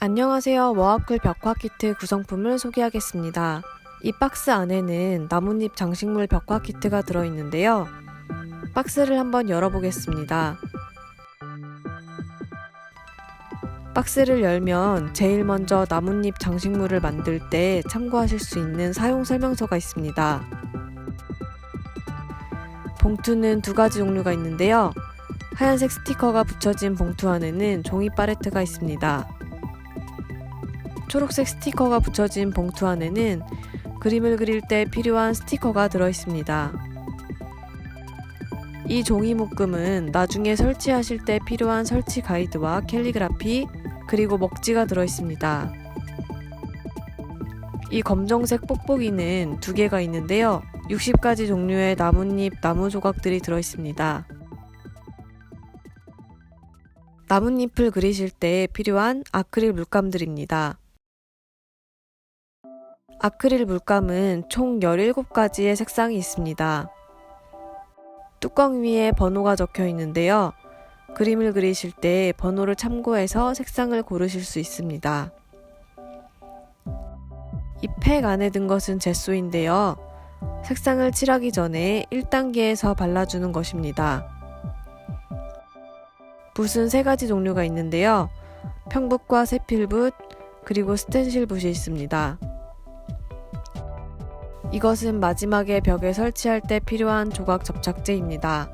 안녕하세요. 워아클 벽화 키트 구성품을 소개하겠습니다. 이 박스 안에는 나뭇잎 장식물 벽화 키트가 들어있는데요. 박스를 한번 열어보겠습니다. 박스를 열면 제일 먼저 나뭇잎 장식물을 만들 때 참고하실 수 있는 사용 설명서가 있습니다. 봉투는 두 가지 종류가 있는데요. 하얀색 스티커가 붙여진 봉투 안에는 종이 팔레트가 있습니다. 초록색 스티커가 붙여진 봉투 안에는 그림을 그릴 때 필요한 스티커가 들어 있습니다. 이 종이 묶음은 나중에 설치하실 때 필요한 설치 가이드와 캘리그라피 그리고 먹지가 들어 있습니다. 이 검정색 뽁뽁이는 두 개가 있는데요. 60가지 종류의 나뭇잎 나무 조각들이 들어 있습니다. 나뭇잎을 그리실 때 필요한 아크릴 물감들입니다. 아크릴 물감은 총 17가지의 색상이 있습니다. 뚜껑 위에 번호가 적혀 있는데요. 그림을 그리실 때 번호를 참고해서 색상을 고르실 수 있습니다. 이 팩 안에 든 것은 젯소인데요. 색상을 칠하기 전에 1단계에서 발라주는 것입니다. 붓은 세 가지 종류가 있는데요. 평붓과 세필붓, 그리고 스텐실 붓이 있습니다. 이것은 마지막에 벽에 설치할 때 필요한 조각 접착제입니다.